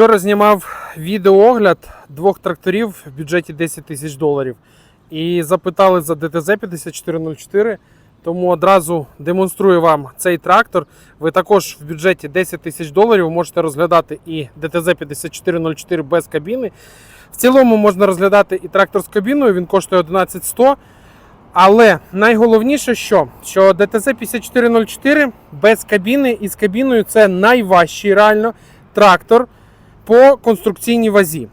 Вчора знімав відеоогляд двох тракторів в бюджеті 10 тисяч доларів. І запитали за ДТЗ 5404. Тому одразу демонструю вам цей трактор. Ви також в бюджеті 10 тисяч доларів можете розглядати і ДТЗ 5404 без кабіни. В цілому можна розглядати і трактор з кабіною, він коштує 11100. Але найголовніше, що, що ДТЗ 5404 без кабіни і з кабіною це найважчий реально трактор по конструкційній вазі.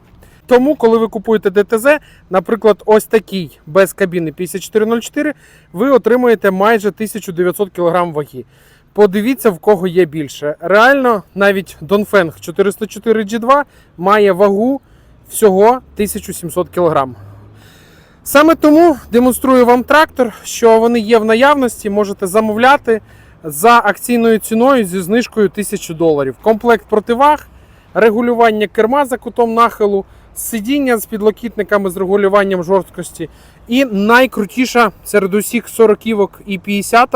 Тому, коли ви купуєте ДТЗ, наприклад, ось такий без кабіни 5404, ви отримуєте майже 1900 кг ваги. Подивіться, в кого є більше. Реально, навіть Dongfeng 404 G2 має вагу всього 1700 кг. Саме тому демонструю вам трактор, що вони є в наявності, можете замовляти за акційною ціною зі знижкою 1000 доларів. Комплект противаг, регулювання керма за кутом нахилу, сидіння з підлокітниками з регулюванням жорсткості. І найкрутіша серед усіх 40 і 50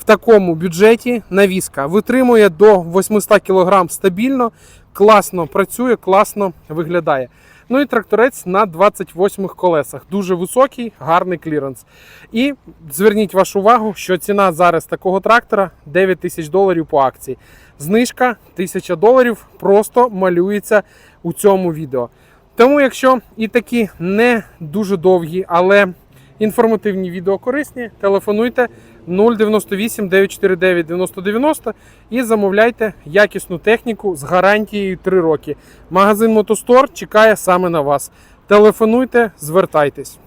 в такому бюджеті навіска. Витримує до 800 кг стабільно, класно працює, класно виглядає. Ну і тракторець на 28 колесах. Дуже високий, гарний кліренс. І зверніть вашу увагу, що ціна зараз такого трактора 9 тисяч доларів по акції. Знижка 1000 доларів просто малюється у цьому відео. Тому, якщо і такі не дуже довгі, але інформативні відео корисні, телефонуйте 098 949 9090 і замовляйте якісну техніку з гарантією 3 роки. Магазин Мотостор чекає саме на вас. Телефонуйте, звертайтесь.